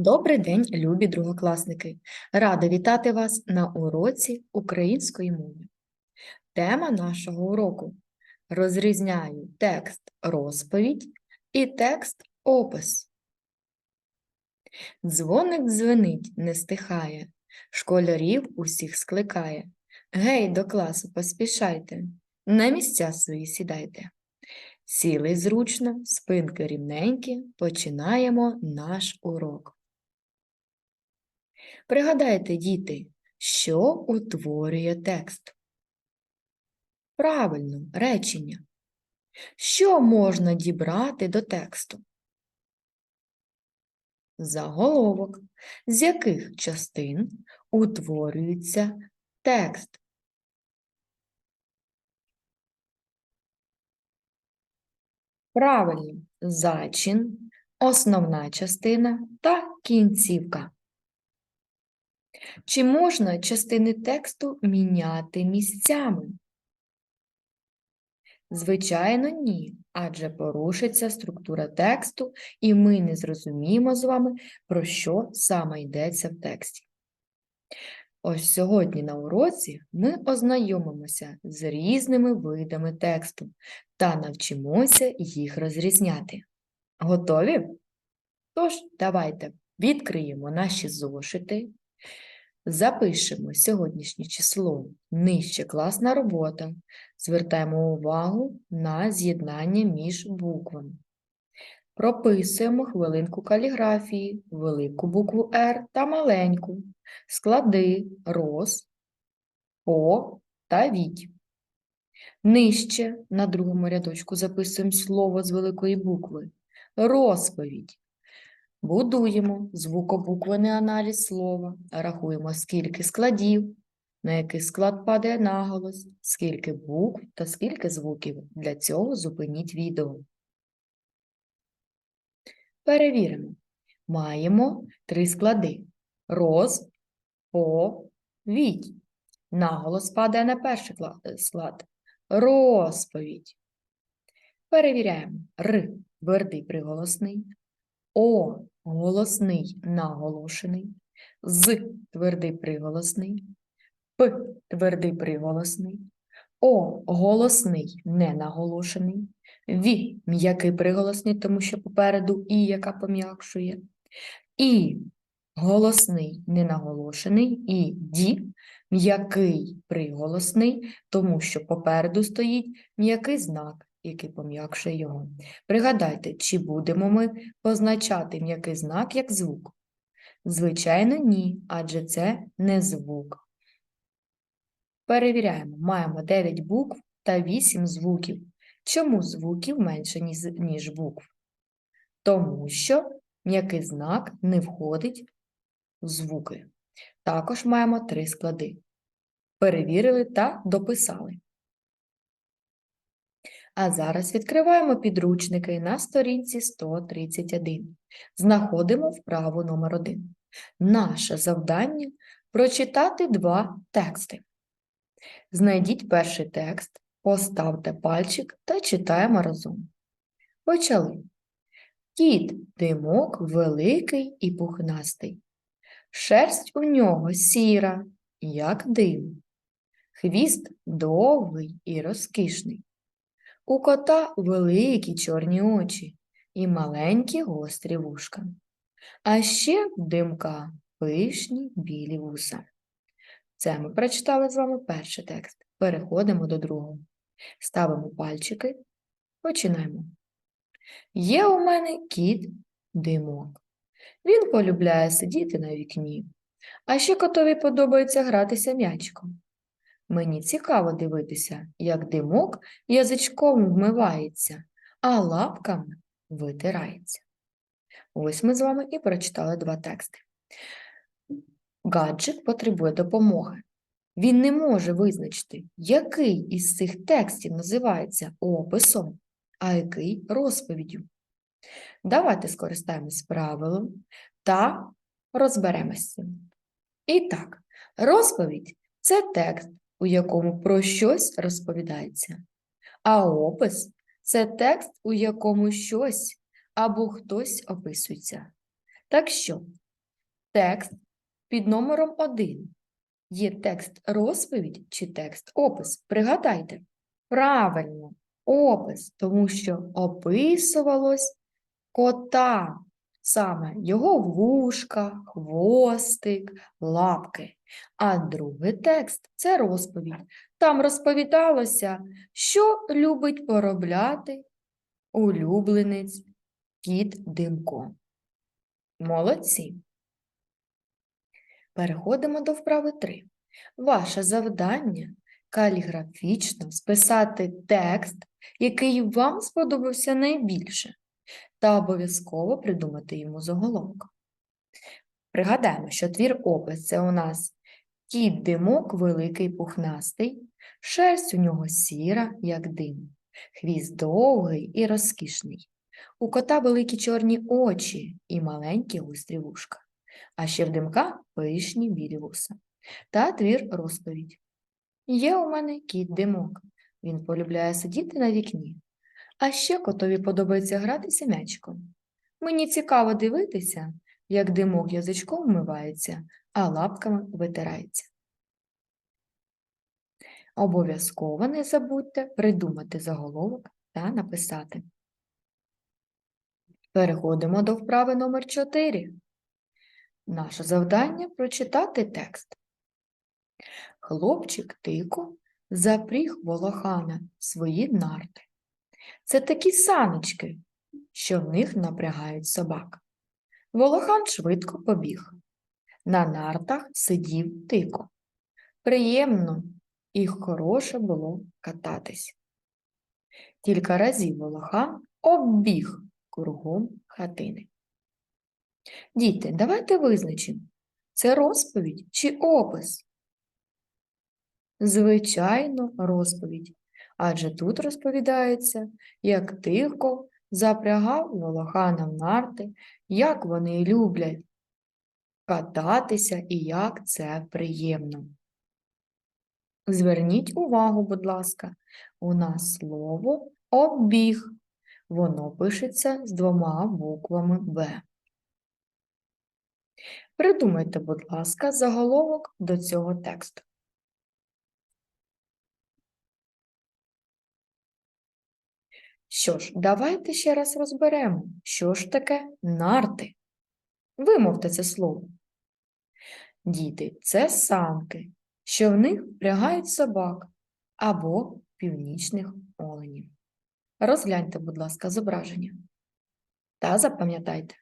Добрий день, любі другокласники! Рада вітати вас на уроці української мови. Тема нашого уроку розрізняю текст розповідь і текст опис. Дзвоник дзвенить, не стихає, школярів усіх скликає. Гей, до класу поспішайте, на місця свої сідайте. Сіли зручно, спинки рівненькі, починаємо наш урок. Пригадайте, діти, що утворює текст? Правильно, речення. Що можна дібрати до тексту? Заголовок. З яких частин утворюється текст? Правильно, зачин, основна частина та кінцівка. Чи можна частини тексту міняти місцями? Звичайно, ні, адже порушиться структура тексту, і ми не зрозуміємо з вами, про що саме йдеться в тексті. Ось сьогодні на уроці ми ознайомимося з різними видами тексту та навчимося їх розрізняти. Готові? Тож, давайте відкриємо наші зошити, Запишемо сьогоднішнє число нижче класна робота. Звертаємо увагу на з'єднання між буквами. Прописуємо хвилинку каліграфії, велику букву R та маленьку, склади роз, по та віть. Нижче на другому рядочку записуємо слово з великої букви. Розповідь. Будуємо звукобуквений аналіз слова, рахуємо, скільки складів, на який склад падає наголос, скільки букв та скільки звуків. Для цього зупиніть відео. Перевіримо. Маємо три склади. Роз, по, відь. Наголос падає на перший склад. Розповідь. Перевіряємо. Р твердий приголосний. О голосний наголошений, з твердий приголосний, П твердий приголосний, О голосний ненаголошений, Ві м'який приголосний, тому що попереду І, яка пом'якшує, І голосний ненаголошений, і Ді м'який приголосний, тому що попереду стоїть м'який знак який пом'якшує його. Пригадайте, чи будемо ми позначати м'який знак як звук? Звичайно, ні, адже це не звук. Перевіряємо, маємо 9 букв та 8 звуків. Чому звуків менше, ніж букв? Тому що м'який знак не входить в звуки. Також маємо три склади. Перевірили та дописали. А зараз відкриваємо підручники на сторінці 131. Знаходимо вправу номер 1. Наше завдання прочитати два тексти. Знайдіть перший текст, поставте пальчик та читаємо разом. Почали. Кіт димок великий і пухнастий. Шерсть у нього сіра, як дим. Хвіст довгий і розкішний. У кота великі чорні очі і маленькі гострі вушка. А ще димка пишні білі вуса. Це ми прочитали з вами перший текст. Переходимо до другого. Ставимо пальчики, починаємо. Є у мене кіт димок. Він полюбляє сидіти на вікні, а ще котові подобається гратися м'ячиком. Мені цікаво дивитися, як димок язичком вмивається, а лапками витирається. Ось ми з вами і прочитали два тексти. Гаджик потребує допомоги. Він не може визначити, який із цих текстів називається описом, а який розповіддю. Давайте скористаємось правилом та розберемося. І так, розповідь це текст, у якому про щось розповідається, а опис це текст, у якому щось або хтось описується. Так що текст під номером 1? Є текст розповідь чи текст опис? Пригадайте. Правильно, опис, тому що описувалось кота, саме його вушка, хвостик, лапки. А другий текст це розповідь. Там розповідалося, що любить поробляти улюбленець кіт Димко. Молодці. Переходимо до вправи 3. Ваше завдання каліграфічно списати текст, який вам сподобався найбільше, та обов'язково придумати йому заголовок. Пригадаємо, що твір опис це у нас кіт димок великий пухнастий, шерсть у нього сіра, як дим, хвіст довгий і розкішний. У кота великі чорні очі і маленькі гострі вушка, а ще в димка пишні білі вуса. Та твір розповідь. Є у мене кіт димок. Він полюбляє сидіти на вікні. А ще котові подобається гратися м'ячиком. Мені цікаво дивитися, як димок язичком вмивається, а лапками витирається. Обов'язково не забудьте придумати заголовок та написати. Переходимо до вправи номер 4. Наше завдання прочитати текст. Хлопчик тико запріг волохана свої нарти. Це такі саночки, що в них напрягають собак. Волохан швидко побіг. На нартах сидів тико. Приємно і хороше було кататись. Кілька разів волохан оббіг кругом хатини. Діти, давайте визначимо, це розповідь чи опис? Звичайно, розповідь. Адже тут розповідається, як тихо запрягав волохана в нарти, як вони люблять кататися і як це приємно. Зверніть увагу, будь ласка, у нас слово обіг. Воно пишеться з двома буквами Б. Придумайте, будь ласка, заголовок до цього тексту. Що ж, давайте ще раз розберемо, що ж таке нарти. Вимовте це слово. Діти це санки, що в них впрягають собак або північних оленів. Розгляньте, будь ласка, зображення. Та запам'ятайте.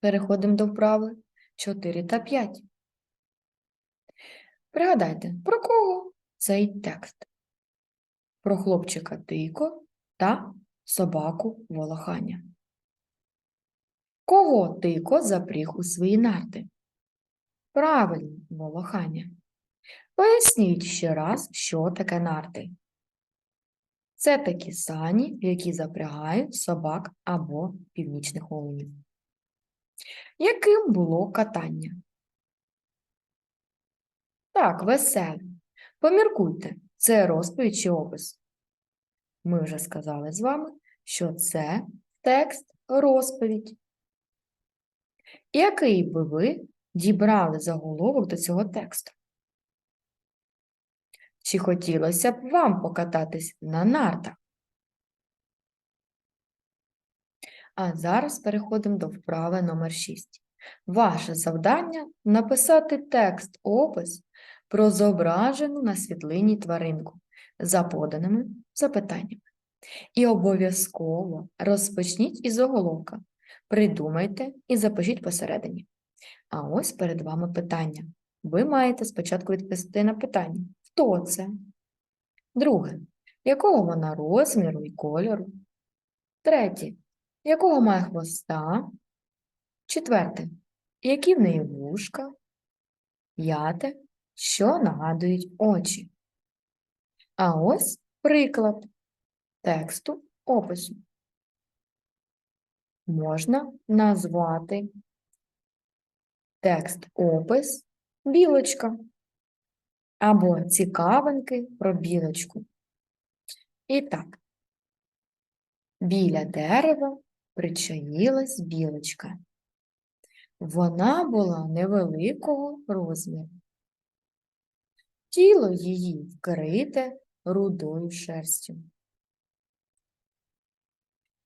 Переходимо до вправи 4 та 5. Пригадайте, про кого цей текст? Про хлопчика Тико та собаку Волохання. Кого Тико запріг у свої нарти? Правильно, Волохання. Поясніть ще раз, що таке нарти. Це такі сані, які запрягають собак або північних оленів. Яким було катання? Так, веселе. Поміркуйте, це розповідь чи опис. Ми вже сказали з вами, що це текст розповідь. Який би ви дібрали заголовок до цього тексту? Чи хотілося б вам покататись на нартах? А зараз переходимо до вправи номер 6. Ваше завдання написати текст опис про зображену на світлині тваринку за поданими запитаннями. І обов'язково розпочніть із оголовка. Придумайте і запишіть посередині. А ось перед вами питання. Ви маєте спочатку відповісти на питання. Хто це? Друге. Якого вона розміру і кольору? Третє. Якого має хвоста? Четверте. Які в неї вушка? П'яте. Що нагадують очі? А ось приклад тексту опису. Можна назвати текст опис білочка або цікавинки про білочку. І так, біля дерева причаїлась білочка. Вона була невеликого розміру. Тіло її вкрите рудою шерстю.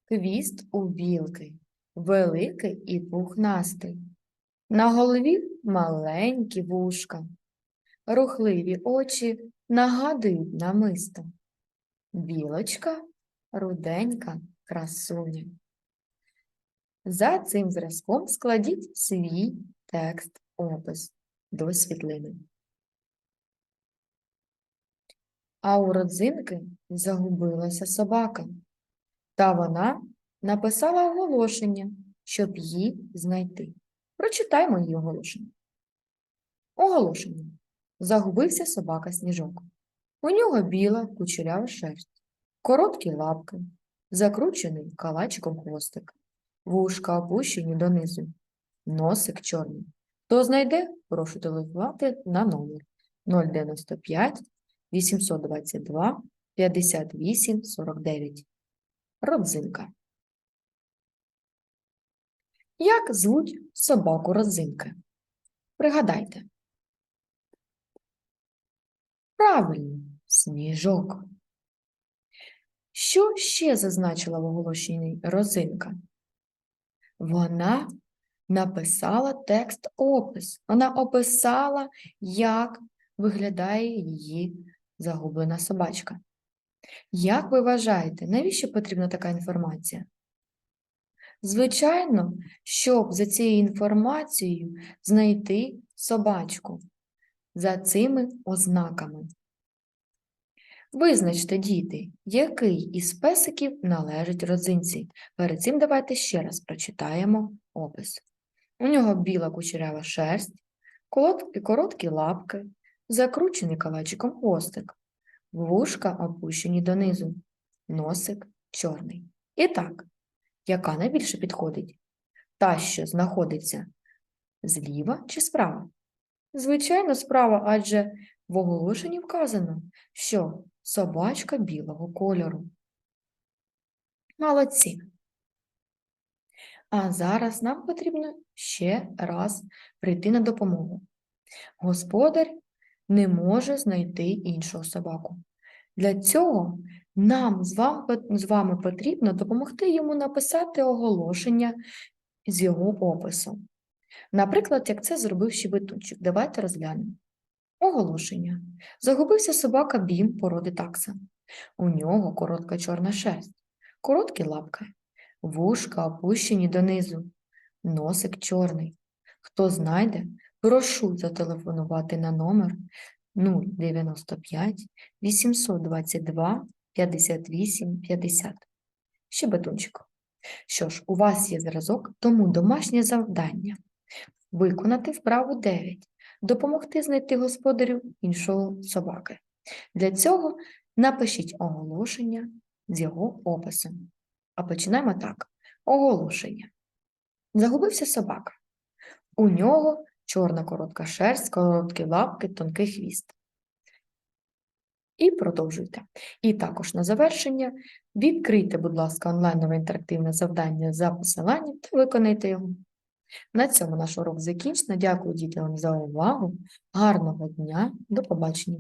Хвіст у білки, великий і пухнастий. На голові маленькі вушка. Рухливі очі нагадують намисто. Білочка руденька красуня. За цим зразком складіть свій текст опис до світлини. А у родзинки загубилася собака, та вона написала оголошення, щоб її знайти. Прочитаймо її оголошення. Оголошення. Загубився собака сніжок. У нього біла кучерява шерсть, короткі лапки, закручений калачиком хвостик, вушка опущені донизу, носик чорний. Хто знайде, прошу телефонувати на номер 095 822 58 49. Родзинка. Як звуть собаку родзинки? Пригадайте. Правильно, сніжок. Що ще зазначила в оголошенні розинка? Вона написала текст опис. Вона описала, як виглядає її загублена собачка. Як ви вважаєте, навіщо потрібна така інформація? Звичайно, щоб за цією інформацією знайти собачку за цими ознаками. Визначте, діти, який із песиків належить родзинці. Перед цим давайте ще раз прочитаємо опис. У нього біла кучерява шерсть, короткі лапки, закручений калачиком хвостик, вушка опущені донизу, носик чорний. І так, яка найбільше підходить? Та, що знаходиться зліва чи справа? Звичайно, справа, адже в оголошенні вказано, що собачка білого кольору. Молодці. А зараз нам потрібно ще раз прийти на допомогу. Господар не може знайти іншого собаку. Для цього нам з вами, потрібно допомогти йому написати оголошення з його описом. Наприклад, як це зробив щебетунчик. Давайте розглянемо. Оголошення. Загубився собака Бім породи такса. У нього коротка чорна шерсть, короткі лапки, вушка опущені донизу, носик чорний. Хто знайде, прошу зателефонувати на номер 095 822 58 50. Ще Щебетунчик. Що ж, у вас є зразок, тому домашнє завдання виконати вправу 9, допомогти знайти господарю іншого собаки. Для цього напишіть оголошення з його описом. А починаємо так. Оголошення. Загубився собака. У нього чорна коротка шерсть, короткі лапки, тонкий хвіст. І продовжуйте. І також на завершення відкрийте, будь ласка, онлайнове інтерактивне завдання за посиланням та виконайте його. На цьому наш урок закінчено. Дякую дітям за увагу. Гарного дня. До побачення.